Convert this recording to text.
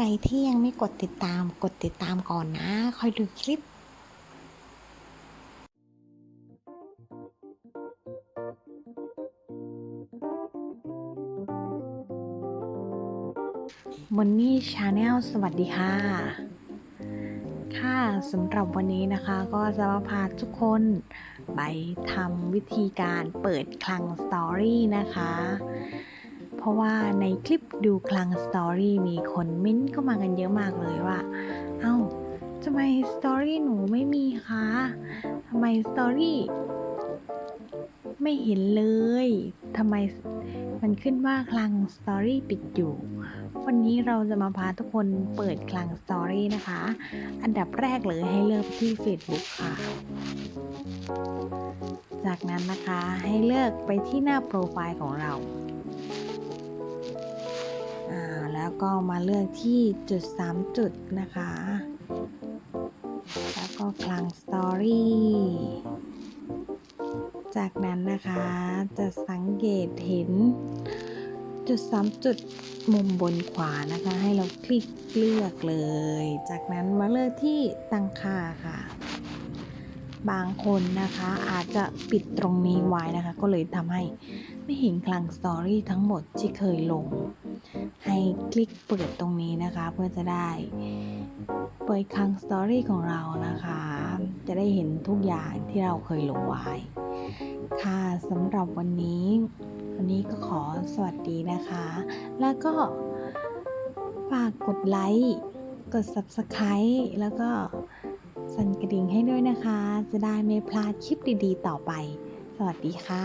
รที่ยังไม่กดติดตามกดติดตามก่อนนะ คอยดูคลิปมอนนี่ชาแนลสวัสดีค่ะ ค่ะสำหรับวันนี้นะคะก็จะมาพาทุกคนไปทำวิธีการเปิดคลังสตอรี่นะคะ ราะว่าในคลิปดูคลังสตอรี่มีคนเม้นเข้ามากันเยอะมากเลยว่า เอ้าทำไมสตอรี่หนูไม่มีคะทำไมสตอรี่ไม่เห็นเลยทำไมมันขึ้นว่าคลังสตอรี่ปิดอยู่ วันนี้เราจะมาพาทุกคนเปิดคลังสตอรี่นะคะ อันดับแรกเลยให้เลือกที่ Facebook ค่ะ จากนั้นนะคะให้เลือกไปที่หน้าโปรไฟล์ของเรา แล้วก็มาเลือกที่จุด 3 จุดนะคะ แล้วก็คลังสตอรี่จากนั้นนะคะจะสังเกตเห็นจุด 3 จุดมุมบนขวานะคะ ให้เราคลิกเลือกเลย จากนั้นมาเลือกที่ตั้งค่าค่ะ บางคนนะคะ อาจจะปิดตรงนี้ไว้นะคะ ก็เลยทำให้ไม่เห็นคลังสตอรี่ทั้งหมดที่เคยลง ให้คลิกเปิดตรงนี้นะคะ เพื่อจะได้เปิดคลังสตอรี่ของเรานะคะ จะได้เห็นทุกอย่างที่เราเคยลงไว้ ค่ะสำหรับวันนี้ วันนี้ก็ขอสวัสดีนะคะ แล้วก็ฝากกดไลค์ กด Subscribe แล้วก็ สั่นกระดิ่งให้ด้วยนะคะ จะได้ไม่พลาดคลิปดีๆ ต่อไป สวัสดีค่ะ